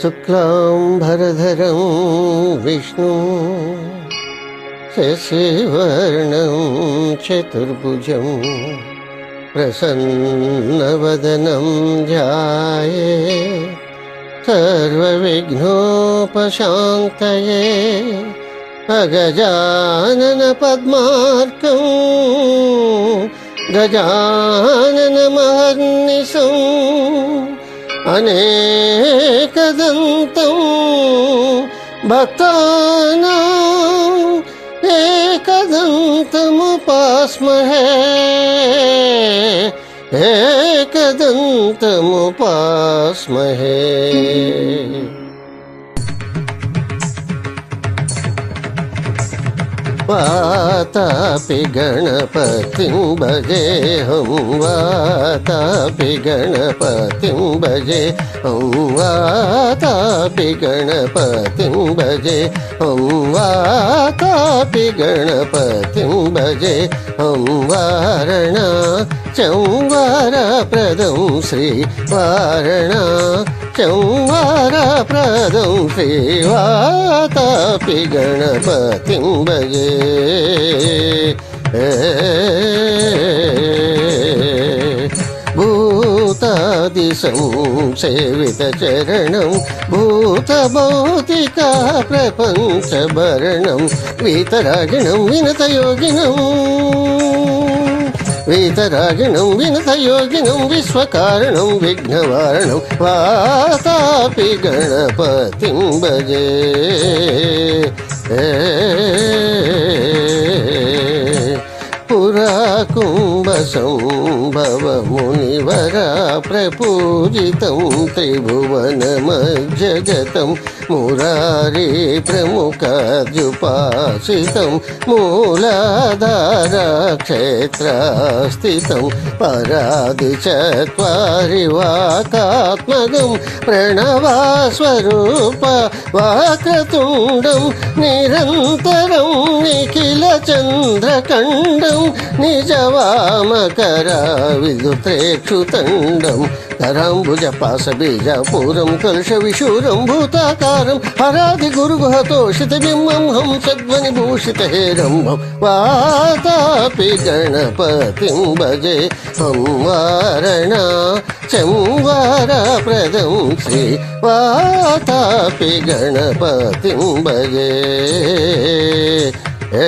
शुक्लां विष्णु शशिवर्णं चतुर्भुजं प्रसन्नवदनं जाये सर्वविघ्नोपशान्तये अ गजाननमहर्निशम् अनेकदन्तं भक्तानाम् एकदन्तमुपास्महे एकदन्तमुपास्महे वातापि गणपतिं भजेऽहं वातापि गणपतिं भजे हं वातापि गणपतिं भजे हं वातापि गणपतिं भजे हं, वारणा चंवारप्रदं ಚೌವಾರ ಪ್ರದೌ ಸೇವಾತಾಪಿ ಗಣಪತಿಂಬಗೆ భూతాదిశం సేవిత చరణం భూత భౌతిక ప్రపంచ భరణం వీతరాగిణం వినతయోగినం வீதராகிணும் வினதயோகினும் விஸ்வகாரணம் விக்னவாரணம் வாசாபி கணபதிம் பஜே புராக்கும் పురాకుంభసంభవమునివరా ప్రపూజితం త్రిభువనమజ్జగతం మురారి ప్రముఖాద్యుపాసితం మూలాధారక్షేత్రస్థితం పరాది చరి వాకాత్మకం ప్రణవాస్వరూప వాకతుండం నిరంతరం నిఖిల చంద్రకండం నిజవాం విదుత్రేక్షుతండం ధరాంబుజ పాస బీజాపూరం కలుష విశూరం భూతాకారం హరాది గురుగుహతోషిత బింబం హంసధ్వని భూషిత హేరంభం వాతాపి గణపతిం భజే సంవారణ చంవార ప్రదం శ్రీ వాతాపి గణపతిం భజే. ఏ